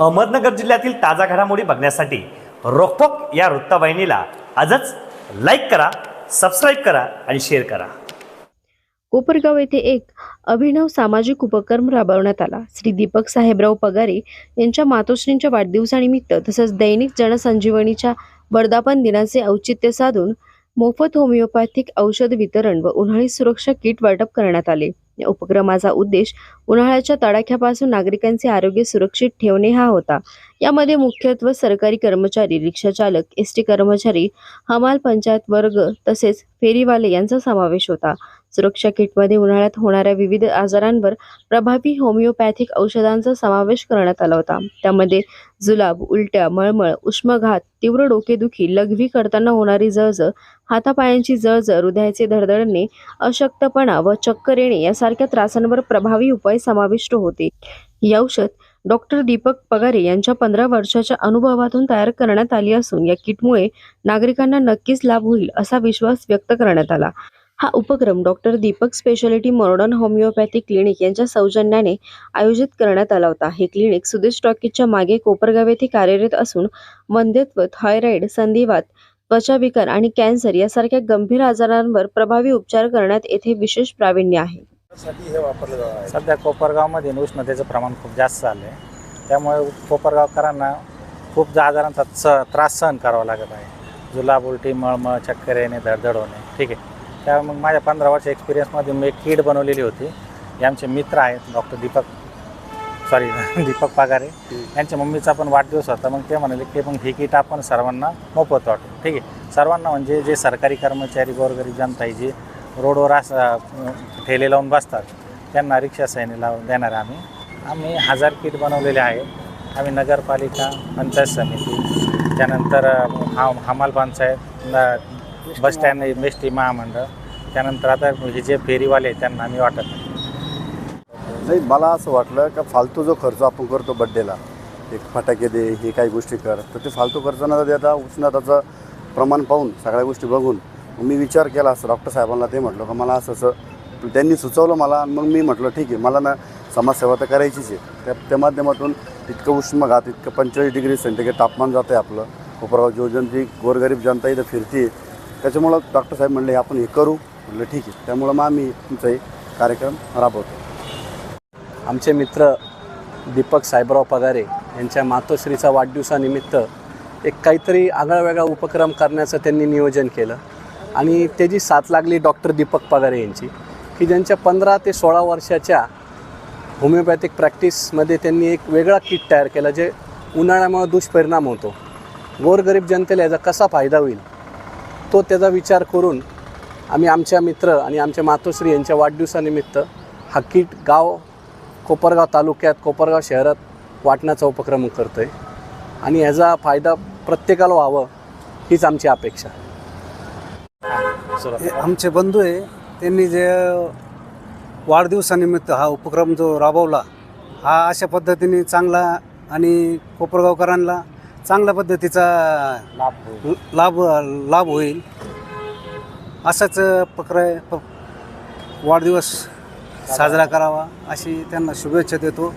अहमदनगर जिल्ह्यातील ताजा घडामोडी बघण्यासाठी रोकटोक या वृत्तवाहिनीला आजच लाईक करा सबस्क्राईब करा आणि शेअर करा. कोपरगाव येथे एक अभिनव सामाजिक उपक्रम राबवण्यात आला. श्री दीपक साहेबराव पगारे यांच्या मातोश्रींच्या वाढदिवसानिमित्त तसंच दैनिक जनसंजीवनीच्या वर्धापन दिनाचे औचित्य साधून मोफत होमिओपॅथिक औषध वितरण व उन्हाळी सुरक्षा किट वाटप करण्यात आले. या उपक्रमाचा उद्देश उन्हाळ्याच्या तडाख्यापासून नागरिकांचे आरोग्य सुरक्षित ठेवणे हा होता. यामध्ये मुख्यत्वे सरकारी कर्मचारी रिक्षा चालक एस टी कर्मचारी हमाल पंचायत वर्ग तसेच फेरीवाले यांचा समावेश होता. सुरक्षा किटमध्ये उन्हाळ्यात होणाऱ्या विविध आजारांवर प्रभावी होमिओपॅथिक औषधांचा समावेश करण्यात आला होता. त्यामध्ये जुलाब उलट्या मळमळ उष्मघात तीव्र डोकेदुखी लघवी करताना होणारी जळजळ हातापायांची जळजळ हृदयाचे धडधडणे अशक्तपणा व चक्कर येणे यासारख्या त्रासांवर प्रभावी उपाय समाविष्ट होते. ही औषध डॉक्टर दीपक पगारे यांच्या पंधरा वर्षाच्या अनुभवातून तयार करण्यात आली असून या किटमुळे नागरिकांना नक्कीच लाभ होईल असा विश्वास व्यक्त करण्यात आला. हा उपक्रम doctor Deepak speciality modern homeopathy clinic यांच्या सौजन्याने आयोजित करण्यात आला होता. हे क्लिनिक सुदेश टॉकीजच्या मागे कोपरगाव येथे कार्यरत असून वंध्यत्व थायरॉइड संधिवात त्वचाविकार आणि कॅन्सर यासारख्या गंभीर आजारांवर प्रभावी उपचार करण्यात येथे विशेष प्रावीण्य आहे. सध्या कोपरगावमध्ये उष्णतेचं प्रमाण खूप जास्त झालं आहे त्यामुळे कोपरगावकरांना खूप आजारांचा स त्रास सहन करावा लागत आहे. जुलाब उलटी मळमळ चक्कर येणे धडधड होणे. ठीक आहे. त्या मग माझ्या पंधरा वर्ष एक्सपिरियन्समध्ये मी एक किट बनवलेली होती. हे आमचे मित्र आहेत डॉक्टर दीपक सॉरी दीपक पागारे. यांच्या मम्मीचा पण वाढदिवस होता. मग ते म्हणाले की मग ही किट आपण सर्वांना मोफत वाटू. ठीक आहे. सर्वांना म्हणजे जे सरकारी कर्मचारी गोरगरीब जनता आहे जे रोडवर असं ठेले लावून बसतात त्यांना रिक्षा सैनी लावून देणार आम्ही. आम्ही हजार किट बनवलेले आहेत. आम्ही नगरपालिका पंचायत समिती त्यानंतर हा हमाल panchayat bus stand S T महामंडळ. त्यानंतर आता हे जे फेरीवाले आहेत त्यांना आम्ही वाटत नाही. मला असं वाटलं का फालतू जो खर्च आपण करतो बड्डेला एक फटाके दे हे काही गोष्टी कर तर ते फालतू खर्च न देता उष्णताचं प्रमाण पाहून सगळ्या गोष्टी बघून मग मी विचार केला असं डॉक्टर साहेबांना ते म्हटलं का मला असं असं त्यांनी सुचवलं मला मग मी म्हटलं ठीक आहे मला ना समाजसेवा तर करायचीच आहे. त्या त्या माध्यमातून इतकं उष्मघात इतकं पंचेचाळीस डिग्री सेंटीग्रेड तापमान जातं आहे आपलं. उपराव जो जनती गोरगरीब जनता इथं फिरते त्याच्यामुळं डॉक्टर साहेब म्हणले आपण हे करू. म्हटलं ठीक आहे. त्यामुळं मग आम्ही तुमचा हे कार्यक्रम राबवतो. आमचे मित्र दीपक साहेबराव पगारे यांच्या मातोश्रीचा वाढदिवसानिमित्त एक काहीतरी आगळा वेगळा उपक्रम करण्याचं त्यांनी नियोजन केलं. आणि त्याची साथ लागली डॉक्टर दीपक पगारे यांची की ज्यांच्या पंधरा ते सोळा वर्षाच्या होमिओपॅथिक प्रॅक्टिसमध्ये त्यांनी एक वेगळा किट तयार केला जे उन्हाळ्यामुळे दुष्परिणाम होतो. गोरगरीब जनतेला याचा कसा फायदा होईल? तो त्याचा विचार करून आम्ही आमच्या मित्र आणि आमच्या मातोश्री यांच्या वाढदिवसानिमित्त हा किट गाव कोपरगाव तालुक्यात कोपरगाव शहरात वाटण्याचा उपक्रम करतो आहे आणि ह्याचा फायदा प्रत्येकाला व्हावं हीच आमची अपेक्षा हे आमचे बंधू आहे त्यांनी जे वाढदिवसानिमित्त हा उपक्रम जो राबवला हा अशा पद्धतीने चांगला आणि कोपरगावकरांना चांगल्या पद्धतीचा लाभ होईल. लाभ लाभ होईल असाच प्रकारे प वाढदिवस साजरा करावा अशी त्यांना शुभेच्छा देतो